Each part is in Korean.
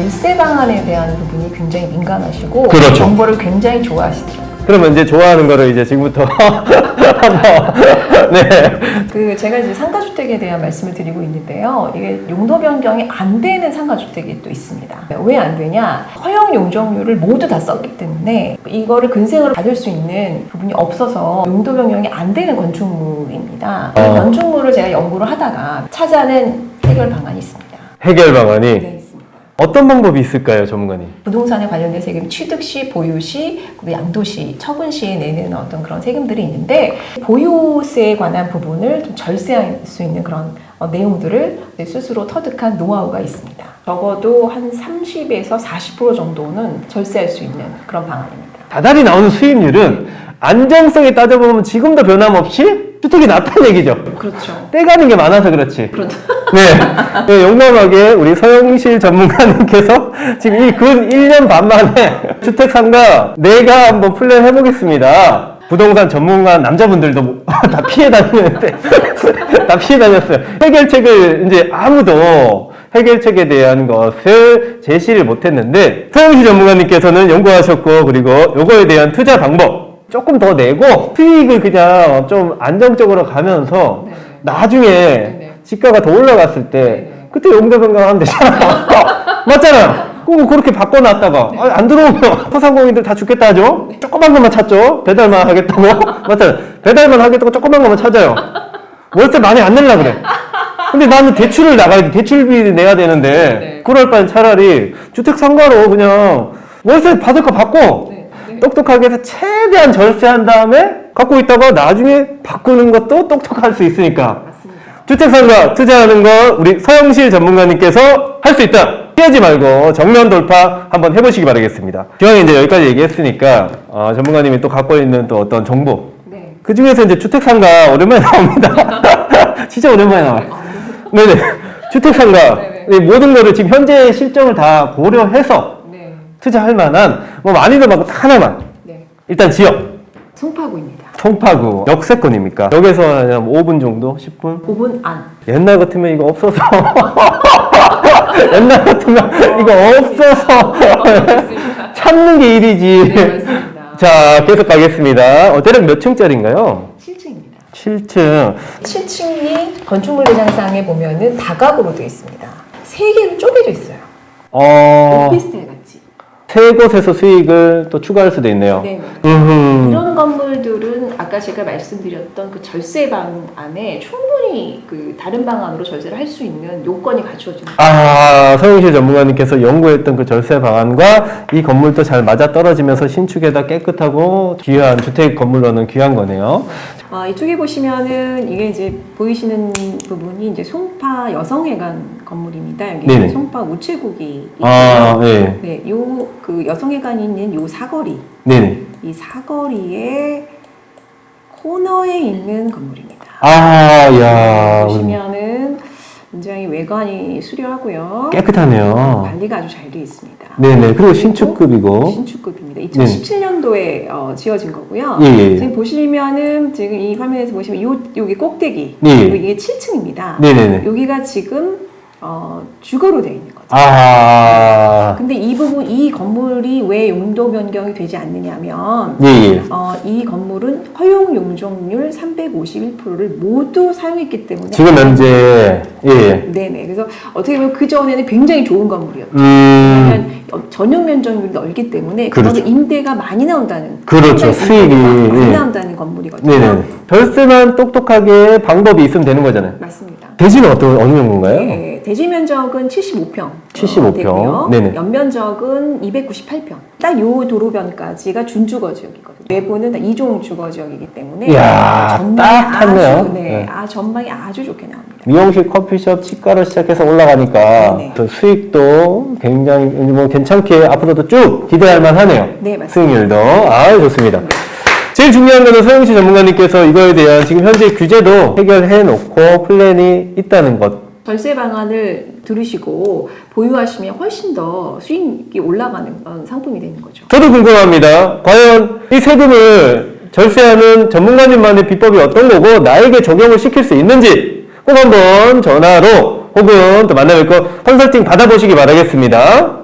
절세 방안에 대한 부분이 굉장히 민감하시고 그렇죠. 정보를 굉장히 좋아하시더라고요. 그러면 이제 좋아하는 거를 이제 지금부터 한번 네. 그 제가 이제 상가주택에 대한 말씀을 드리고 있는데요. 이게 용도 변경이 안 되는 상가주택이 또 있습니다. 왜 안 되냐? 허용 용적률을 모두 다 썼기 때문에 이거를 근생으로 받을 수 있는 부분이 없어서 용도 변경이 안 되는 건축물입니다. 그 어. 건축물을 제가 연구를 하다가 찾아낸 해결 방안이 있습니다. 해결 방안이 네. 어떤 방법이 있을까요, 전문가님? 부동산에 관련된 세금 취득 시, 보유 시, 그리고 양도 시, 처분 시에 내는 어떤 그런 세금들이 있는데 보유세에 관한 부분을 좀 절세할 수 있는 그런 어, 내용들을 스스로 터득한 노하우가 있습니다. 적어도 한 30에서 40% 정도는 절세할 수 있는 그런 방안입니다. 다달이 나오는 수익률은 안정성에 따져보면 지금도 변함없이 주택이 낮다는 얘기죠. 그렇죠. 떼가는 게 많아서 그렇지. 그렇죠. 네. 네, 용감하게 우리 서영실 전문가님께서 지금 이 근 1년 반 만에 주택 상가 내가 한번 플랜 해보겠습니다. 부동산 전문가 남자분들도 뭐 다 피해 다니는데 다 피해 다녔어요. 해결책을 이제 아무도 해결책에 대한 것을 제시를 못했는데 서영실 전문가님께서는 연구하셨고 그리고 요거에 대한 투자 방법 조금 더 내고 수익을 그냥 좀 안정적으로 가면서 네. 나중에 네. 지가가 더 올라갔을 때 네. 그때 용도 변경하면 되잖아. 맞잖아요. 그거 그렇게 바꿔놨다가 아, 안 들어오면 소상공인들 다 죽겠다 하죠. 조그만 것만 찾죠. 배달만 하겠다고. 맞잖아요. 배달만 하겠다고 조그만 것만 찾아요. 월세 많이 안 내려 그래. 근데 나는 대출을 나가야 돼. 대출비 내야 되는데 네. 그럴 바엔 차라리 주택 상가로 그냥 월세 받을 거 받고 네. 네. 똑똑하게 해서 최대한 절세한 다음에 갖고 있다가 나중에 바꾸는 것도 똑똑할 수 있으니까 맞습니다. 주택상가 투자하는 거 우리 서영실 전문가님께서 할 수 있다. 피하지 말고 정면 돌파 한번 해보시기 바라겠습니다. 기왕에 이제 여기까지 얘기했으니까 어, 전문가님이 또 갖고 있는 또 어떤 정보 네. 그 중에서 이제 주택상가 오랜만에 나옵니다. 진짜 오랜만에 나와요. 네네. 주택상가 네네. 이 모든 거를 지금 현재 실정을 다 고려해서 네. 투자할 만한 뭐 많이도 말고 딱 하나만 네. 일단 지역 송파구입니다. 송파구 역세권입니까? 역에서 한 5분 정도? 10분? 5분 안. 옛날 같으면 이거 없어서 옛날 같으면 이거 없어서 맞습니다. 찾는 게 일이지 네, 맞습니다. 자 계속 가겠습니다 어, 대략 몇 층짜리인가요? 7층입니다. 7층 7층이 건축물 대장상에 보면은 다각으로 되어 있습니다. 세 개로 쪼개져 있어요. 어, 오피스텔 같이. 세 곳에서 수익을 또 추가할 수도 있네요 네. 이런 건물들은 아까 제가 말씀드렸던 그 절세 방 안에 충분히 그 다른 방안으로 절세를 할 수 있는 요건이 거예요. 아, 서영실 전문가님께서 연구했던 그 절세 방안과 이 건물도 잘 맞아 떨어지면서 신축에다 깨끗하고 귀한 주택 건물로는 귀한 거네요. 아, 이쪽에 보시면은 이게 이제 보이시는 부분이 이제 송파 여성회관 건물입니다. 여기 네네. 송파 우체국이 아, 있고요. 네. 네, 요 그 여성회관이 있는 요 사거리, 네네. 이 사거리에 코너에 있는 건물입니다. 아, 야. 보시면은 굉장히 외관이 수려하고요. 깨끗하네요. 관리가 아주 잘 되어 있습니다. 네네. 그리고 신축급이고. 신축급입니다. 2017년도에 어, 지어진 거고요. 예, 예. 지금 보시면은 지금 이 화면에서 보시면 요 여기 꼭대기 예. 그리고 이게 7층입니다. 네네네. 여기가 지금 어, 주거로 되어 있는 거죠. 아. 근데 이 부분 이 건물이 왜 용도 변경이 되지 않느냐면 예, 예. 어, 이 건물은 허용 용적률 351%를 모두 사용했기 때문에 지금 현재, 예, 예. 네네 그래서 어떻게 보면 그 전에는 굉장히 좋은 건물이었죠. 음. 왜냐하면 어, 전용 면적률이 넓기 때문에 그렇죠. 임대가 많이 나온다는 그렇죠. 상당히 수익이, 많이 예. 나온다는 건물이거든요. 네네. 절세만 똑똑하게 방법이 있으면 되는 거잖아요. 맞습니다. 대지는 어떤, 어느 정도인가요? 네, 대지 면적은 75평. 75평. 되고요. 네네. 연면적은 298평. 딱 요 도로변까지가 준주거 지역이거든요. 내부는 다 이종 주거 지역이기 때문에 이야, 딱 탔네요. 아주, 네, 네. 아, 전망이 아주 좋게 나옵니다. 미용실, 커피숍, 치과로 시작해서 올라가니까 네네. 또 수익도 굉장히 뭐 괜찮게 앞으로도 쭉 기대할 만하네요. 네, 맞습니다. 수익률도 아 좋습니다. 제일 중요한 거는 서영씨 전문가님께서 이거에 대한 지금 현재 규제도 해결해 놓고 플랜이 있다는 것. 절세 방안을 들으시고 보유하시면 훨씬 더 수익이 올라가는 그런 상품이 되는 거죠. 저도 궁금합니다. 과연 이 세금을 절세하는 전문가님만의 비법이 어떤 거고 나에게 적용을 시킬 수 있는지 꼭 한번 전화로 혹은 또 만나 뵙고 컨설팅 받아보시기 바라겠습니다.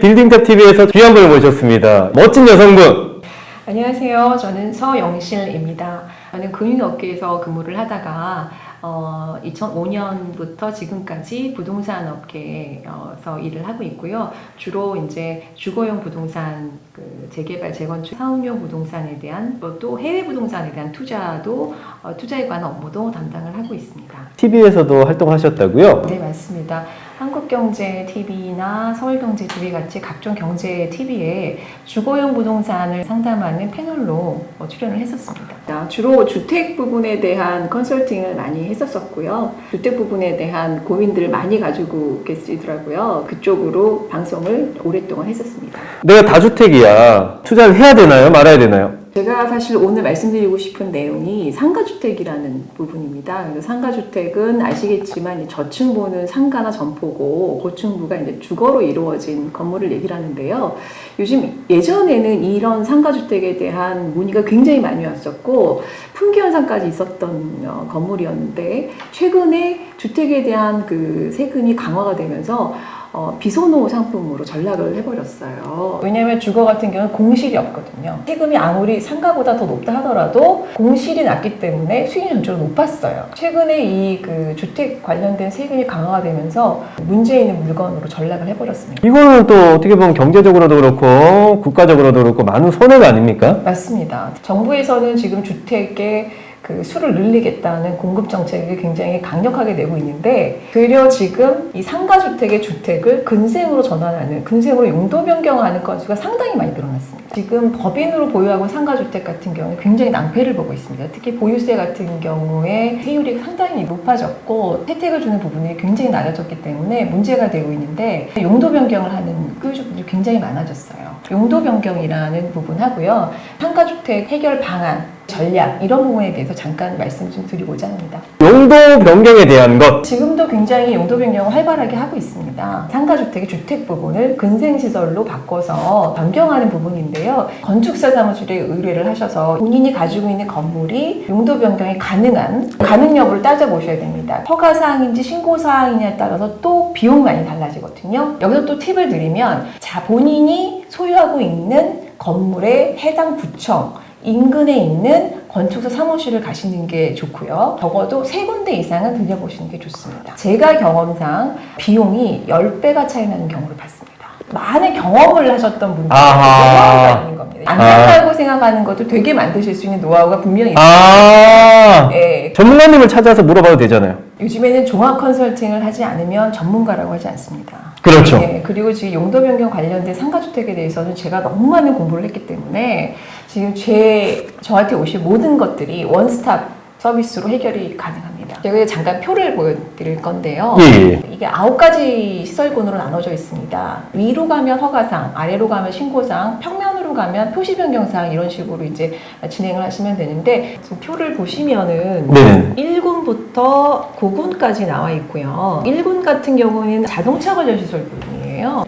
빌딩탑 TV에서 귀한 분을 모셨습니다. 멋진 여성분. 안녕하세요. 저는 서영실입니다. 저는 금융업계에서 근무를 하다가 어, 2005년부터 지금까지 부동산 업계에서 일을 하고 있고요. 주로 이제 주거용 부동산 그 재개발, 재건축, 사업용 부동산에 대한 또- 또 해외 부동산에 대한 투자도 어, 투자에 관한 업무도 담당을 하고 있습니다. TV에서도 활동하셨다고요? 네, 맞습니다. 한국경제 TV나 서울경제 TV 같이 각종 경제 TV에 주거용 부동산을 상담하는 패널로 어, 출연을 했었습니다. 주로 주택 부분에 대한 컨설팅을 많이 했었었고요. 주택 부분에 대한 고민들을 많이 가지고 계시더라고요. 그쪽으로 방송을 오랫동안 했었습니다. 내가 다주택이야. 투자를 해야 되나요? 말아야 되나요? 제가 사실 오늘 말씀드리고 싶은 내용이 상가주택이라는 부분입니다. 상가주택은 아시겠지만 이 저층부는 상가나 점포고 고층부가 이제 주거로 이루어진 건물을 얘기를 하는데요. 요즘 예전에는 이런 상가주택에 대한 문의가 굉장히 많이 왔었고 품귀 현상까지 있었던 어, 건물이었는데 최근에 주택에 대한 그 세금이 강화가 되면서 어, 비선호 상품으로 전락을 해버렸어요. 왜냐하면 주거 같은 경우는 공실이 없거든요. 세금이 아무리 상가보다 더 높다 하더라도 공실이 낮기 때문에 수익이 전적으로 높았어요. 최근에 이 그 주택 관련된 세금이 강화가 되면서 문제 있는 물건으로 전락을 해버렸습니다. 이거는 또 어떻게 보면 경제적으로도 그렇고 국가적으로도 그렇고 많은 손해가 아닙니까? 맞습니다. 정부에서는 지금 주택의 그 수를 늘리겠다는 공급 정책을 굉장히 강력하게 내고 있는데 되려 지금 이 상가주택의 주택을 근생으로 전환하는 근생으로 용도 변경하는 건수가 상당히 많이 늘어났습니다. 지금 법인으로 보유하고 상가주택 같은 경우는 굉장히 낭패를 보고 있습니다. 특히 보유세 같은 경우에 세율이 상당히 높아졌고 혜택을 주는 부분이 굉장히 낮아졌기 때문에 문제가 되고 있는데 용도 변경을 하는 소유주분들이 굉장히 많아졌어요. 용도 변경이라는 부분 하고요. 상가주택 해결 방안, 전략 이런 부분에 대해서 잠깐 말씀 좀 드리고자 합니다. 용도 변경에 대한 것. 지금도 굉장히 용도 변경을 활발하게 하고 있습니다. 상가주택의 주택 부분을 근생시설로 바꿔서 변경하는 부분인데요. 건축사 사무실에 의뢰를 하셔서 본인이 가지고 있는 건물이 용도 변경이 가능한 가능 여부를 따져보셔야 됩니다. 허가 사항인지 신고 사항이냐에 따라서 또 비용이 많이 달라지거든요. 여기서 또 팁을 드리면 자 본인이 소유하고 있는 건물의 해당 구청 인근에 있는 건축사 사무실을 가시는 게 좋고요. 적어도 세 군데 이상은 들려보시는 게 좋습니다. 제가 경험상 비용이 10배가 차이 나는 경우를 봤습니다. 많은 경험을 하셨던 분들이 아하. 노하우가 있는 겁니다. 안 아. 된다고 생각하는 것도 되게 만드실 수 있는 노하우가 분명히 있어요. 아. 예, 전문가님을 찾아서 물어봐도 되잖아요. 요즘에는 종합 컨설팅을 하지 않으면 전문가라고 하지 않습니다. 그렇죠. 네, 그리고 지금 용도 변경 관련된 상가주택에 대해서는 제가 너무 많은 공부를 했기 때문에 지금 제 저한테 오실 모든 것들이 원스톱 서비스로 해결이 가능합니다. 제가 잠깐 표를 보여드릴 건데요. 예, 예. 이게 아홉 가지 시설군으로 나눠져 있습니다. 위로 가면 허가상, 아래로 가면 신고상, 평면으로 가면 표시 변경상 이런 식으로 이제 진행을 하시면 되는데 지금 표를 보시면은 네. 1군부터 9군까지 나와 있고요. 1군 같은 경우는 자동차 관련 시설 부분이에요.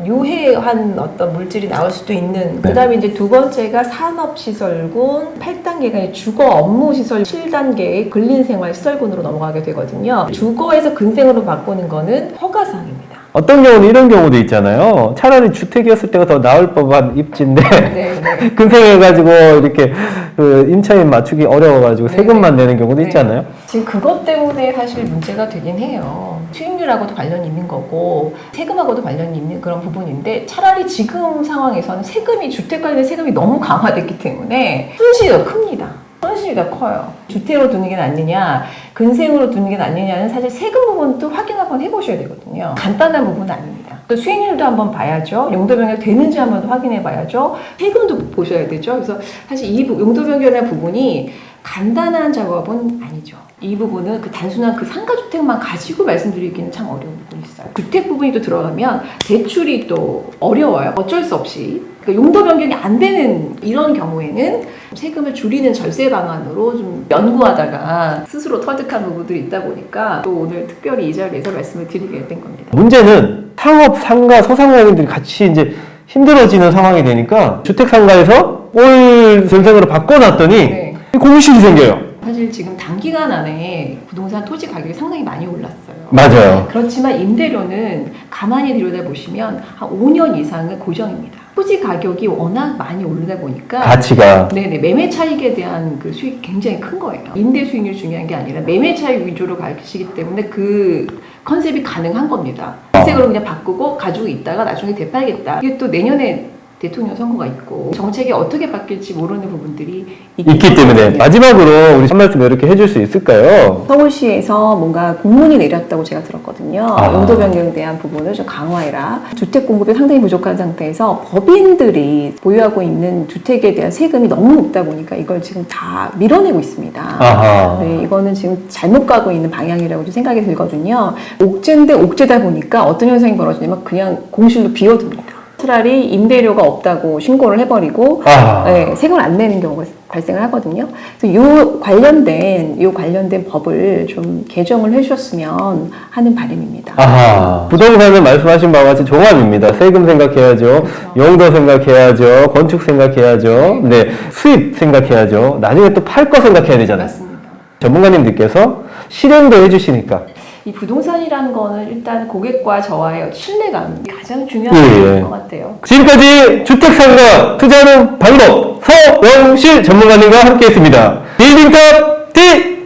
유해한 어떤 물질이 나올 수도 있는. 그 다음에 이제 두 번째가 산업시설군, 8단계가 주거 업무시설, 7단계의 근린생활시설군으로 넘어가게 되거든요. 주거에서 근생으로 바꾸는 거는 허가상입니다. 어떤 경우는 이런 경우도 있잖아요. 차라리 주택이었을 때가 더 나을 법한 입지인데 네, 네. 근생해가지고 이렇게 그 임차인 맞추기 어려워가지고 네, 세금만 내는 경우도 네. 있잖아요. 지금 그것 때문에 사실 문제가 되긴 해요. 수익률하고도 관련이 있는 거고 세금하고도 관련이 있는 그런 부분인데 차라리 지금 상황에서는 세금이 주택 관련 세금이 너무 강화됐기 때문에 손실이 더 큽니다. 손실이 더 커요. 주택으로 두는 게 낫느냐, 근생으로 두는 게 낫느냐는 사실 세금 부분도 확인 한번 해보셔야 되거든요. 간단한 부분은 아닙니다. 또 수익률도 한번 봐야죠. 용도 변경 되는지 한번 확인해 봐야죠. 세금도 보셔야 되죠. 그래서 사실 이 부- 용도 변경의 부분이 간단한 작업은 아니죠. 이 부분은 그 단순한 그 상가주택만 가지고 말씀드리기는 참 어려운 부분이 있어요. 주택 부분이 또 들어가면 대출이 또 어려워요. 어쩔 수 없이. 그러니까 용도 변경이 안 되는 이런 경우에는 세금을 줄이는 절세 방안으로 좀 연구하다가 스스로 터득한 부분들이 있다 보니까 또 오늘 특별히 이 자리에서 말씀을 드리게 된 겁니다. 문제는 상업, 상가, 소상공인들이 같이 이제 힘들어지는 상황이 되니까 주택 상가에서 올 전생으로 바꿔놨더니 네. 공실이 생겨요. 사실 지금 단기간 안에 부동산 토지 가격이 상당히 많이 올랐어요. 맞아요. 그렇지만 임대료는 가만히 들여다보시면 한 5년 이상은 고정입니다. 토지 가격이 워낙 많이 오르다 보니까 가치가 네네 매매 차익에 대한 그 수익이 굉장히 큰 거예요. 임대 수익률이 중요한 게 아니라 매매 차익 위주로 가시기 때문에 그 컨셉이 가능한 겁니다. 색으로 그냥 바꾸고 가지고 있다가 나중에 되팔겠다. 이게 또 내년에 대통령 선거가 있고 정책이 어떻게 바뀔지 모르는 부분들이 있기 때문에 네. 마지막으로 우리 한 말씀 이렇게 해줄 수 있을까요? 서울시에서 뭔가 공문이 내렸다고 제가 들었거든요. 아. 용도 변경에 대한 부분을 좀 강화해라. 주택 공급이 상당히 부족한 상태에서 법인들이 보유하고 있는 주택에 대한 세금이 너무 높다 보니까 이걸 지금 다 밀어내고 있습니다. 아하. 네, 이거는 지금 잘못 가고 있는 방향이라고 좀 생각이 들거든요. 옥죄인데 옥죄다 보니까 어떤 현상이 벌어지냐면 그냥 공실로 비워둡니다. 차라리 임대료가 없다고 신고를 해버리고 아. 네, 세금을 안 내는 경우가 발생을 하거든요. 그래서 요 관련된 요 관련된 법을 좀 개정을 해주셨으면 하는 바람입니다. 아하. 부동산은 말씀하신 바와 같이 종합입니다. 세금 생각해야죠. 용도 생각해야죠. 건축 생각해야죠. 네. 수입 생각해야죠. 나중에 또 팔 거 생각해야 되잖아요. 전문가님들께서 실행도 해주시니까. 이 부동산이라는 거는 일단 고객과 저와의 신뢰감이 가장 중요한 예, 예. 것 같아요. 지금까지 주택상가 투자하는 방법 서영실 전문가님과 함께했습니다. 빌딩탑 티